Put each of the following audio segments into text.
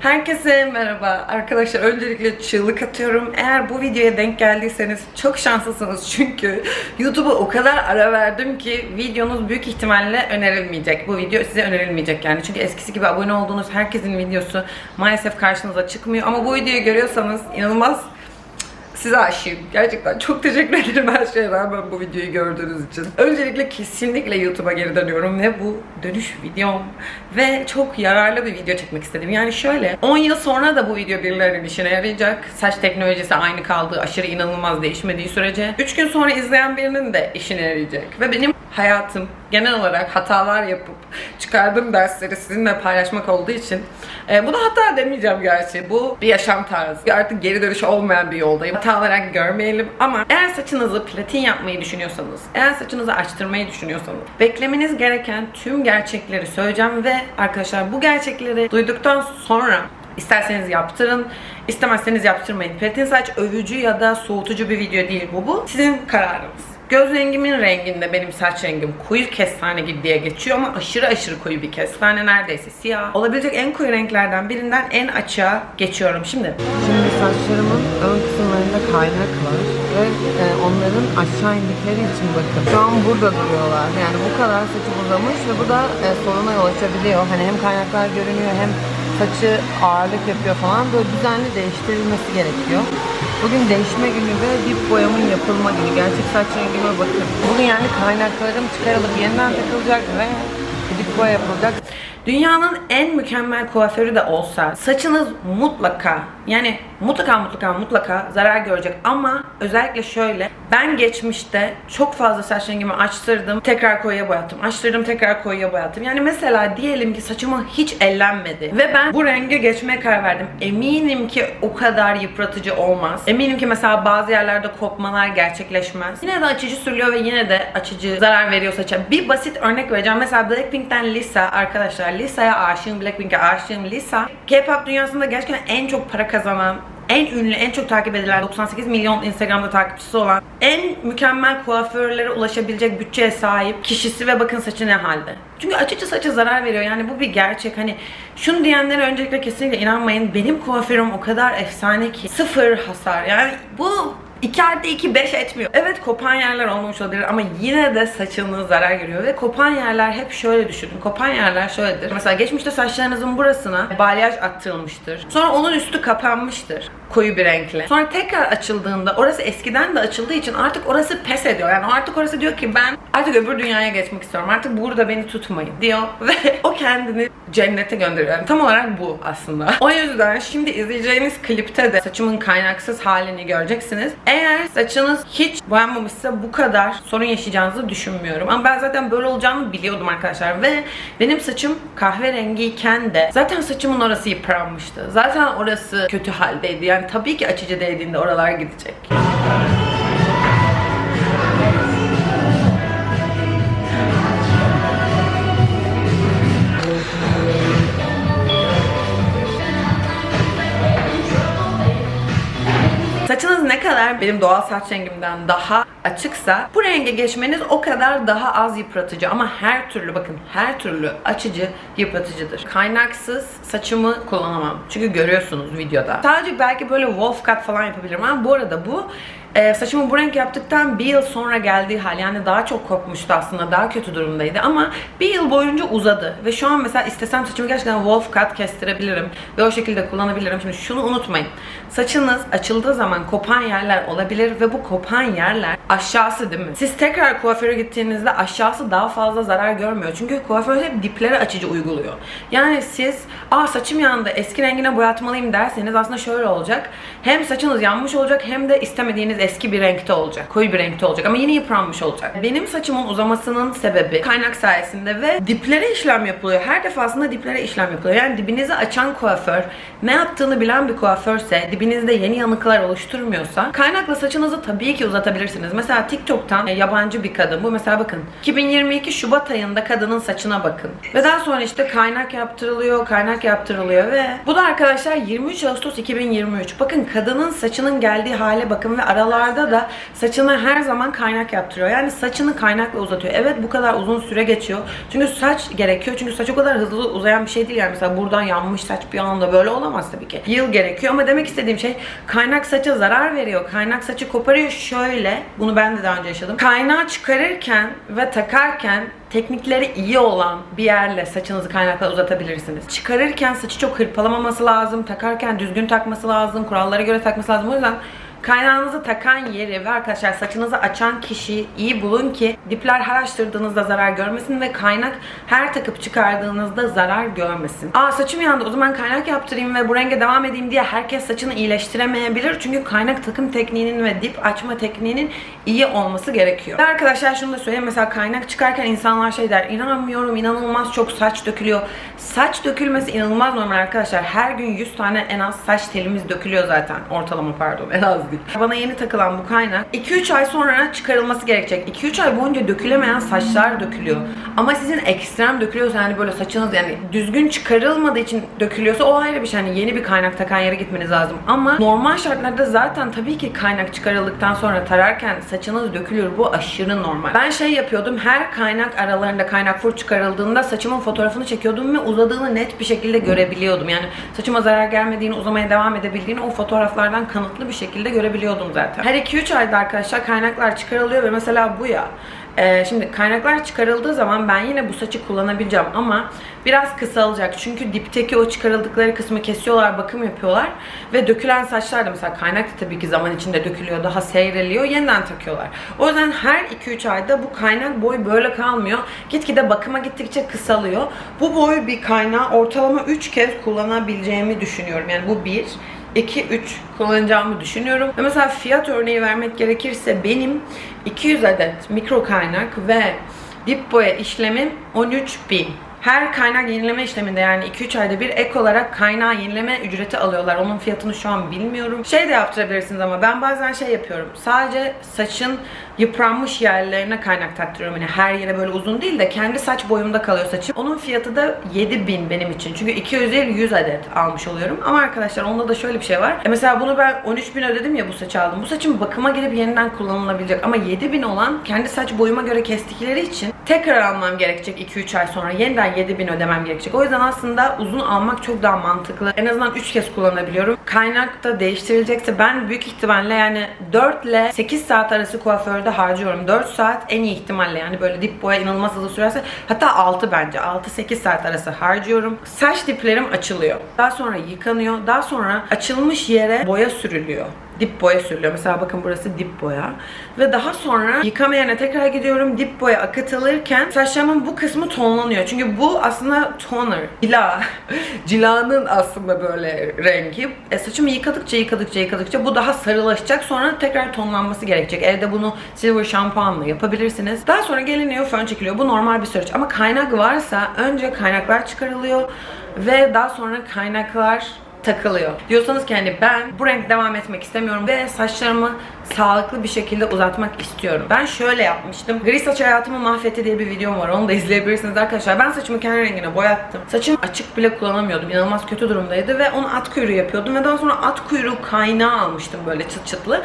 Herkese merhaba. Arkadaşlar öncelikle çığlık atıyorum. Eğer bu videoya denk geldiyseniz çok şanslısınız çünkü YouTube'a o kadar ara verdim ki videonuz büyük ihtimalle önerilmeyecek. Bu video size önerilmeyecek yani. Çünkü eskisi gibi abone olduğunuz herkesin videosu maalesef karşınıza çıkmıyor. Ama bu videoyu görüyorsanız inanılmaz Size aşığım. Gerçekten çok teşekkür ederim her şeye rağmen bu videoyu gördüğünüz için. Öncelikle kesinlikle YouTube'a geri dönüyorum ve bu dönüş videom. Ve çok yararlı bir video çekmek istedim. Yani şöyle, 10 yıl sonra da bu video birilerinin işine yarayacak. Saç teknolojisi aynı kaldığı, aşırı inanılmaz değişmediği sürece. 3 gün sonra izleyen birinin de işine yarayacak. Ve benim hayatım genel olarak hatalar yapıp çıkardığım dersleri sizinle paylaşmak olduğu için e, buna hata demeyeceğim gerçi. Bu bir yaşam tarzı. Artık geri dönüşü olmayan bir yoldayım. Hata olarak görmeyelim ama eğer saçınızı platin yapmayı düşünüyorsanız, eğer saçınızı açtırmayı düşünüyorsanız beklemeniz gereken tüm gerçekleri söyleyeceğim ve arkadaşlar bu gerçekleri duyduktan sonra İsterseniz yaptırın, istemezseniz yaptırmayın. Platin saç övücü ya da soğutucu bir video değil bu bu. Sizin kararınız. Göz rengimin renginde benim saç rengim koyu kestane gibi diye geçiyor ama aşırı aşırı koyu bir kestane neredeyse siyah. Olabilecek en koyu renklerden birinden en açığa geçiyorum şimdi. Şimdi saçlarımın ön kısımlarında kaynak var ve e, onların aşağı indikleri için bakın. Şu an burada duruyorlar. Yani bu kadar saçı uzamış ve bu da e, soruna yol açabiliyor. Hani hem kaynaklar görünüyor hem saçı ağırlık yapıyor falan. Böyle düzenli değiştirilmesi gerekiyor. Bugün değişme günü ve dip boyamın yapılma günü. Gerçek saç rengime bakın. Bugün yani kaynaklarım çıkarılıp yeniden takılacak ve dip boya yapılacak. Dünyanın en mükemmel kuaförü de olsa saçınız mutlaka yani mutlaka mutlaka mutlaka zarar görecek. Ama özellikle şöyle ben geçmişte çok fazla saç rengimi açtırdım tekrar koyuya boyattım. Açtırdım tekrar koyuya boyattım. Yani mesela diyelim ki saçıma hiç ellenmedi ve ben bu renge geçmeye karar verdim. Eminim ki o kadar yıpratıcı olmaz. Eminim ki mesela bazı yerlerde kopmalar gerçekleşmez. Yine de açıcı sürülüyor ve yine de açıcı zarar veriyor saça. Bir basit örnek vereceğim. Mesela Blackpink'ten Lisa arkadaşlar. Lisa'ya aşığım Blackpink'e aşığım. Lisa K-pop dünyasında gerçekten en çok para kazanan en ünlü, en çok takip edilen 98 milyon Instagram'da takipçisi olan en mükemmel kuaförlere ulaşabilecek bütçeye sahip kişisi ve bakın saçı ne halde. Çünkü açıkça saça zarar veriyor. Yani bu bir gerçek. Hani şunu diyenlere öncelikle kesinlikle inanmayın. Benim kuaförüm o kadar efsane ki. Sıfır hasar. Yani bu 2 artı 2 5 etmiyor. Evet kopan yerler olmamış olabilir ama yine de saçınız zarar görüyor ve kopan yerler hep şöyle düşünün. Kopan yerler şöyledir. Mesela geçmişte saçlarınızın burasına balyaj attırılmıştır. Sonra onun üstü kapanmıştır koyu bir renkle. Sonra tekrar açıldığında orası eskiden de açıldığı için artık orası pes ediyor. Yani artık orası diyor ki ben artık öbür dünyaya geçmek istiyorum. Artık burada beni tutmayın diyor ve o kendini cennete gönderiyor. Yani tam olarak bu aslında. O yüzden şimdi izleyeceğiniz klipte de saçımın kaynaksız halini göreceksiniz. Eğer saçınız hiç boyanmamışsa bu kadar sorun yaşayacağınızı düşünmüyorum. Ama ben zaten böyle olacağını biliyordum arkadaşlar ve benim saçım kahverengiyken de zaten saçımın orası yıpranmıştı. Zaten orası kötü haldeydi. Yani tabii ki açıcı değdiğinde oralar gidecek. Kadar benim doğal saç rengimden daha açıksa bu renge geçmeniz o kadar daha az yıpratıcı ama her türlü bakın her türlü açıcı yıpratıcıdır. Kaynaksız saçımı kullanamam. Çünkü görüyorsunuz videoda. Sadece belki böyle wolf cut falan yapabilirim ama bu arada bu e, saçımı bu renk yaptıktan bir yıl sonra geldiği hal yani daha çok kopmuştu aslında daha kötü durumdaydı ama bir yıl boyunca uzadı ve şu an mesela istesem saçımı gerçekten wolf cut kestirebilirim ve o şekilde kullanabilirim. Şimdi şunu unutmayın saçınız açıldığı zaman kopan yerler olabilir ve bu kopan yerler aşağısı değil mi? Siz tekrar kuaföre gittiğinizde aşağısı daha fazla zarar görmüyor çünkü kuaför hep diplere açıcı uyguluyor. Yani siz aa saçım yandı eski rengine boyatmalıyım derseniz aslında şöyle olacak hem saçınız yanmış olacak hem de istemediğiniz eski bir renkte olacak. Koyu bir renkte olacak ama yine yıpranmış olacak. Benim saçımın uzamasının sebebi kaynak sayesinde ve diplere işlem yapılıyor. Her defasında diplere işlem yapılıyor. Yani dibinizi açan kuaför ne yaptığını bilen bir kuaförse dibinizde yeni yanıklar oluşturmuyorsa kaynakla saçınızı tabii ki uzatabilirsiniz. Mesela TikTok'tan e, yabancı bir kadın bu mesela bakın 2022 Şubat ayında kadının saçına bakın. Ve daha sonra işte kaynak yaptırılıyor, kaynak yaptırılıyor ve bu da arkadaşlar 23 Ağustos 2023. Bakın kadının saçının geldiği hale bakın ve aralar kaynalarda da saçına her zaman kaynak yaptırıyor. Yani saçını kaynakla uzatıyor. Evet bu kadar uzun süre geçiyor. Çünkü saç gerekiyor. Çünkü saç o kadar hızlı uzayan bir şey değil. Yani mesela buradan yanmış saç bir anda böyle olamaz tabii ki. Yıl gerekiyor ama demek istediğim şey kaynak saça zarar veriyor. Kaynak saçı koparıyor şöyle. Bunu ben de daha önce yaşadım. Kaynağı çıkarırken ve takarken teknikleri iyi olan bir yerle saçınızı kaynakla uzatabilirsiniz. Çıkarırken saçı çok hırpalamaması lazım. Takarken düzgün takması lazım. Kurallara göre takması lazım. O yüzden Kaynağınızı takan yeri ve arkadaşlar saçınızı açan kişiyi iyi bulun ki dipler her açtırdığınızda zarar görmesin ve kaynak her takıp çıkardığınızda zarar görmesin. Aa saçım yandı o zaman kaynak yaptırayım ve bu renge devam edeyim diye herkes saçını iyileştiremeyebilir. Çünkü kaynak takım tekniğinin ve dip açma tekniğinin iyi olması gerekiyor. Ve arkadaşlar şunu da söyleyeyim mesela kaynak çıkarken insanlar şey der inanamıyorum inanılmaz çok saç dökülüyor. Saç dökülmesi inanılmaz normal arkadaşlar. Her gün 100 tane en az saç telimiz dökülüyor zaten. Ortalama pardon en az değil. Bana yeni takılan bu kaynak 2-3 ay sonra çıkarılması gerekecek. 2-3 ay boyunca dökülemeyen saçlar dökülüyor. Ama sizin ekstrem dökülüyorsa yani böyle saçınız yani düzgün çıkarılmadığı için dökülüyorsa o ayrı bir şey. Yani yeni bir kaynak takan yere gitmeniz lazım. Ama normal şartlarda zaten tabii ki kaynak çıkarıldıktan sonra tararken saçınız dökülür. Bu aşırı normal. Ben şey yapıyordum. Her kaynak aralarında kaynak fır çıkarıldığında saçımın fotoğrafını çekiyordum ve uzadığını net bir şekilde görebiliyordum. Yani saçıma zarar gelmediğini, uzamaya devam edebildiğini o fotoğraflardan kanıtlı bir şekilde görebiliyordum zaten. Her 2-3 ayda arkadaşlar kaynaklar çıkarılıyor ve mesela bu ya ee, şimdi kaynaklar çıkarıldığı zaman ben yine bu saçı kullanabileceğim ama biraz kısalacak. Çünkü dipteki o çıkarıldıkları kısmı kesiyorlar, bakım yapıyorlar ve dökülen saçlar da mesela kaynak da tabii ki zaman içinde dökülüyor, daha seyreliyor, yeniden takıyorlar. O yüzden her 2-3 ayda bu kaynak boyu böyle kalmıyor. Gitgide bakıma gittikçe kısalıyor. Bu boy bir kaynağı ortalama 3 kez kullanabileceğimi düşünüyorum. Yani bu bir. 2-3 kullanacağımı düşünüyorum. Ve mesela fiyat örneği vermek gerekirse benim 200 adet mikro kaynak ve dip boya işlemim 13.000. Her kaynak yenileme işleminde yani 2-3 ayda bir ek olarak kaynağı yenileme ücreti alıyorlar. Onun fiyatını şu an bilmiyorum. Şey de yaptırabilirsiniz ama ben bazen şey yapıyorum. Sadece saçın yıpranmış yerlerine kaynak taktırıyorum. Yani her yere böyle uzun değil de kendi saç boyumda kalıyor saçım. Onun fiyatı da 7000 benim için. Çünkü 200 değil 100 adet almış oluyorum. Ama arkadaşlar onda da şöyle bir şey var. E mesela bunu ben 13000 ödedim ya bu saçı aldım. Bu saçın bakıma girip yeniden kullanılabilecek. Ama 7000 olan kendi saç boyuma göre kestikleri için tekrar almam gerekecek 2-3 ay sonra. Yeniden 7000 ödemem gerekecek. O yüzden aslında uzun almak çok daha mantıklı. En azından 3 kez kullanabiliyorum. Kaynak da değiştirilecekse ben büyük ihtimalle yani 4 ile 8 saat arası kuaförde harcıyorum. 4 saat en iyi ihtimalle yani böyle dip boya inanılmaz hızlı sürerse hatta 6 bence 6-8 saat arası harcıyorum. Saç diplerim açılıyor. Daha sonra yıkanıyor. Daha sonra açılmış yere boya sürülüyor dip boya sürülüyor. Mesela bakın burası dip boya. Ve daha sonra yıkama yerine tekrar gidiyorum. Dip boya akıtılırken saçlarımın bu kısmı tonlanıyor. Çünkü bu aslında toner. Cila. Cilanın aslında böyle rengi. E, saçımı yıkadıkça yıkadıkça yıkadıkça bu daha sarılaşacak. Sonra tekrar tonlanması gerekecek. Evde bunu silver şampuanla yapabilirsiniz. Daha sonra geliniyor fön çekiliyor. Bu normal bir süreç. Ama kaynak varsa önce kaynaklar çıkarılıyor. Ve daha sonra kaynaklar takılıyor. Diyorsanız ki hani ben bu renk devam etmek istemiyorum ve saçlarımı sağlıklı bir şekilde uzatmak istiyorum. Ben şöyle yapmıştım. Gri saç hayatımı mahvetti diye bir videom var. Onu da izleyebilirsiniz arkadaşlar. Ben saçımı kendi rengine boyattım. Saçım açık bile kullanamıyordum. İnanılmaz kötü durumdaydı ve onu at kuyruğu yapıyordum ve daha sonra at kuyruğu kaynağı almıştım böyle çıt çıtlı.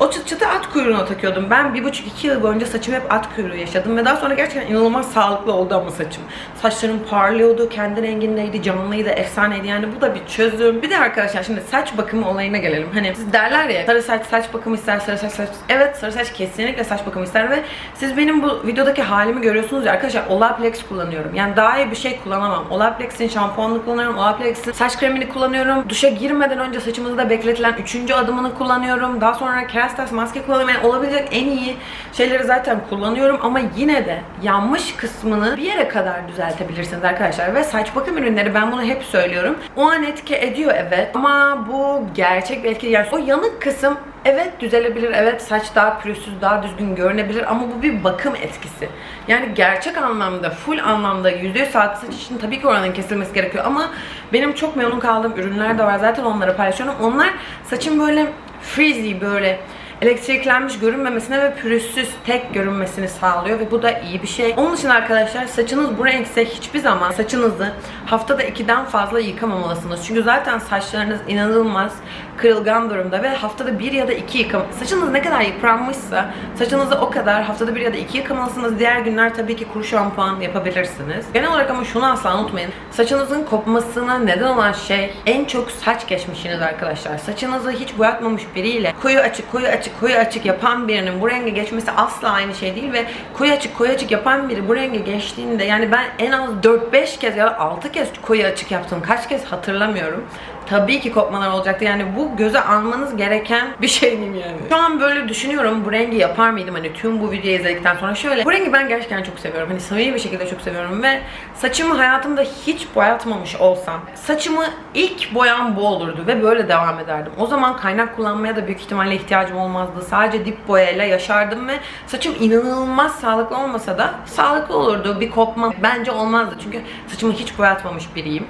O çıt çıtı at kuyruğuna takıyordum. Ben bir buçuk iki yıl boyunca saçımı hep at kuyruğu yaşadım ve daha sonra gerçekten inanılmaz sağlıklı oldu ama saçım. Saçlarım parlıyordu, kendi rengindeydi, canlıydı, efsaneydi. Yani bu da bir çözüm. Bir de arkadaşlar şimdi saç bakımı olayına gelelim. Hani siz derler ya sarı saç saç bakımı ister, sarı saç saç. Evet sarı saç kesinlikle saç bakımı ister ve siz benim bu videodaki halimi görüyorsunuz ya arkadaşlar Olaplex kullanıyorum. Yani daha iyi bir şey kullanamam. Olaplex'in şampuanını kullanıyorum. Olaplex'in saç kremini kullanıyorum. Duşa girmeden önce saçımızı da bekletilen üçüncü adımını kullanıyorum. Daha sonra Kerastase maske kullanıyorum. Yani olabilecek en iyi şeyleri zaten kullanıyorum ama yine de yanmış kısmını bir yere kadar düzeltebilirsiniz arkadaşlar. Ve saç bakım ürünleri ben bunu hep söylüyorum. O an etki ediyor evet ama bu gerçek bir etki. Yani o yanık kısım Evet düzelebilir, evet saç daha pürüzsüz, daha düzgün görünebilir ama bu bir bakım etkisi. Yani gerçek anlamda, full anlamda %100 sağlıklı saç için tabii ki oranın kesilmesi gerekiyor ama benim çok memnun kaldığım ürünler de var. Zaten onları paylaşıyorum. Onlar saçım böyle frizzy böyle elektriklenmiş görünmemesine ve pürüzsüz tek görünmesini sağlıyor ve bu da iyi bir şey. Onun için arkadaşlar saçınız bu renkse hiçbir zaman saçınızı haftada ikiden fazla yıkamamalısınız. Çünkü zaten saçlarınız inanılmaz kırılgan durumda ve haftada bir ya da iki yıkam. Saçınız ne kadar yıpranmışsa saçınızı o kadar haftada bir ya da iki yıkamalısınız. Diğer günler tabii ki kuru şampuan yapabilirsiniz. Genel olarak ama şunu asla unutmayın. Saçınızın kopmasına neden olan şey en çok saç geçmişiniz arkadaşlar. Saçınızı hiç boyatmamış biriyle koyu açık koyu açık koyu açık yapan birinin bu renge geçmesi asla aynı şey değil ve koyu açık koyu açık yapan biri bu renge geçtiğinde yani ben en az 4-5 kez ya da 6 kez koyu açık yaptım. Kaç kez hatırlamıyorum. Tabii ki kopmalar olacaktı. Yani bu göze almanız gereken bir şey diyeyim yani. Şu an böyle düşünüyorum bu rengi yapar mıydım hani tüm bu videoyu izledikten sonra şöyle. Bu rengi ben gerçekten çok seviyorum. Hani samimi bir şekilde çok seviyorum ve saçımı hayatımda hiç boyatmamış olsam saçımı ilk boyan bu olurdu ve böyle devam ederdim. O zaman kaynak kullanmaya da büyük ihtimalle ihtiyacım olmazdı. Sadece dip boyayla yaşardım ve saçım inanılmaz sağlıklı olmasa da sağlıklı olurdu. Bir kopma bence olmazdı. Çünkü saçımı hiç boyatmamış biriyim.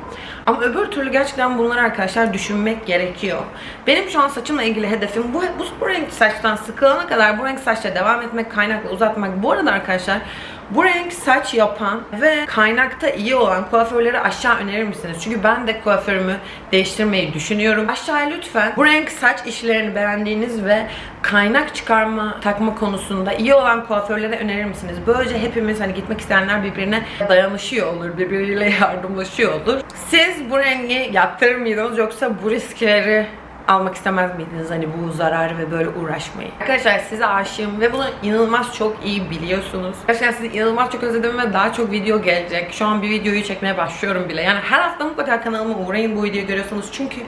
Ama öbür türlü gerçekten bunları arkadaşlar düşünmek gerekiyor. Benim şu an saçımla ilgili hedefim bu, bu, bu renk saçtan sıkılana kadar bu renk saçla devam etmek, kaynakla uzatmak. Bu arada arkadaşlar bu renk saç yapan ve kaynakta iyi olan kuaförleri aşağı önerir misiniz? Çünkü ben de kuaförümü değiştirmeyi düşünüyorum. Aşağıya lütfen bu renk saç işlerini beğendiğiniz ve kaynak çıkarma, takma konusunda iyi olan kuaförlere önerir misiniz? Böylece hepimiz hani gitmek isteyenler birbirine dayanışıyor olur, birbiriyle yardımlaşıyor olur. Siz bu rengi yaptırır mıydınız yoksa bu riskleri almak istemez miydiniz hani bu zararı ve böyle uğraşmayı? Arkadaşlar size aşığım ve bunu inanılmaz çok iyi biliyorsunuz. Gerçekten sizi inanılmaz çok özledim ve daha çok video gelecek. Şu an bir videoyu çekmeye başlıyorum bile. Yani her hafta mutlaka kanalıma uğrayın bu videoyu görüyorsunuz. Çünkü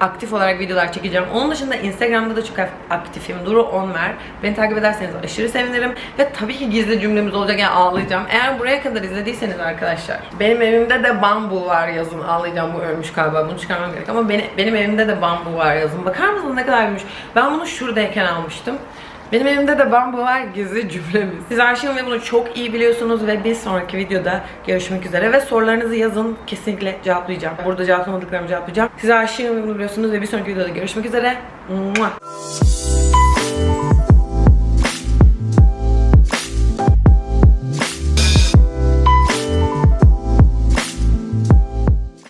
aktif olarak videolar çekeceğim. Onun dışında Instagram'da da çok aktifim. Duru Onver. Beni takip ederseniz aşırı sevinirim. Ve tabii ki gizli cümlemiz olacak yani ağlayacağım. Eğer buraya kadar izlediyseniz arkadaşlar. Benim evimde de bambu var yazın. Ağlayacağım bu ölmüş galiba. Bunu çıkarmam gerek. Ama benim, benim evimde de bambu var yazın. Bakar mısınız ne kadar büyümüş. Ben bunu şuradayken almıştım. Benim elimde de bambu var gizli cümlemiz. Siz aşığım ve bunu çok iyi biliyorsunuz ve bir sonraki videoda görüşmek üzere ve sorularınızı yazın kesinlikle cevaplayacağım. Burada cevaplamadıklarımı cevaplayacağım. Siz aşığım ve bunu biliyorsunuz ve bir sonraki videoda görüşmek üzere. Mua.